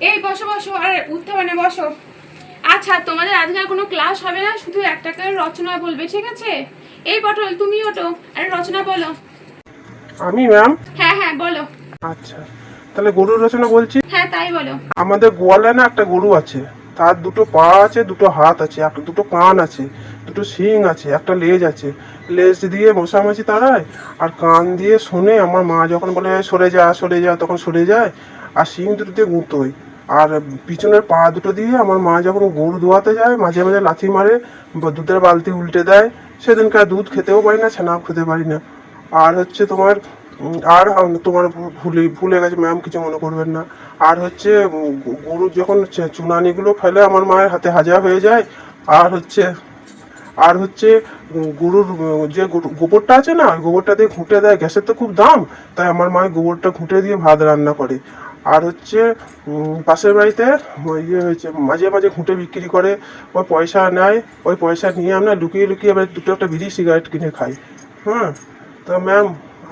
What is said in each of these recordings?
এই বসো বসো আর উঠতে হবে না বসো। আচ্ছা তোমাদের আজকে আর কোনো ক্লাস হবে না? শুধু একটা করে রচনা বলবে ঠিক আছে? এই পটল তুমি ওটো আরে রচনা বলো। আমি ম্যাম হ্যাঁ হ্যাঁ বলো। আচ্ছা। তাহলে গরুর রচনা বলছি? হ্যাঁ তাই বলো। আমাদের গোয়ালে না একটা গরু আছে। তার দুটো পা আছে দুটো হাত আছে একটা দুটো কান আছে দুটো শিং আছে একটা লেজ আছে। লেজ দিয়ে মশামাছি তাড়ায় আর কান দিয়ে শোনে আমার মা যখন বলে সরে যা সরে যা তখন সরে যায়। আর শিং দুটো দিয়ে গুঁতোয় আর পিছনের পা দুটো দিয়ে আমার মা যখন গরু ধোয়াতে যায়, মাঝে মাঝে লাথি মারে দুধের বালতি উল্টে দেয়, সেদিনকার দুধ খেতেও পারি না, ছানাও খেতে পারি না। আর হচ্ছে তোমার আর তোমার ভুলে ভুলে গেছে, ম্যাম কিছু মনে করবেন না। আর হচ্ছে গরুর যখন চুনানিগুলো ফেলে, আমার মায়ের হাতে হাজা হয়ে যায়। আর হচ্ছে আর হচ্ছে গরুর যে গোবরটা আছে না, ওই গোবরটা দিয়ে ঘুঁটে দেয়। গ্যাসের তো খুব দাম, তাই আমার মায়ের গোবরটা ঘুঁটে দিয়ে ভাত রান্না করে। আর হচ্ছে পাশের বাড়িতে ওই ইয়ে হয়েছে মাঝে মাঝে ঘুঁটে বিক্রি করে ওই পয়সা নেয় ওই পয়সা নিয়ে আমরা লুকিয়ে লুকিয়ে এবার দুটো একটা বিড়ি সিগারেট কিনে খাই। হ্যাঁ তো ম্যাম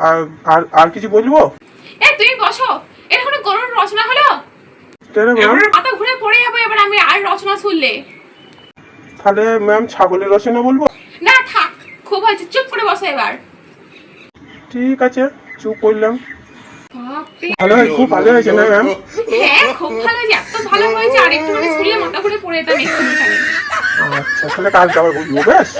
আর আর আর কিছু বলব? এ তুমি বসো। কোনো গরুর রচনা হলো? কেন ম্যাম মাথা ঘুরে পড়ে যাব এবার আমি আর রচনা শুনলে। তাহলে ম্যাম ছাগলের রচনা বলব? না থাক। খুব হয়েছে চুপ করে বসো এবার। ঠিক আছে চুপ করলাম। ভালো হয় খুব ভালো হয়েছে না ম্যাম হ্যাঁ খুব ভালো হয়েছে এত ভালো হয়েছে আর একটু মানে শুনলে মাথা ঘুরে পড়ে যেতাম একটু আচ্ছা তাহলে কালকে আবার ঘুরবো বেশ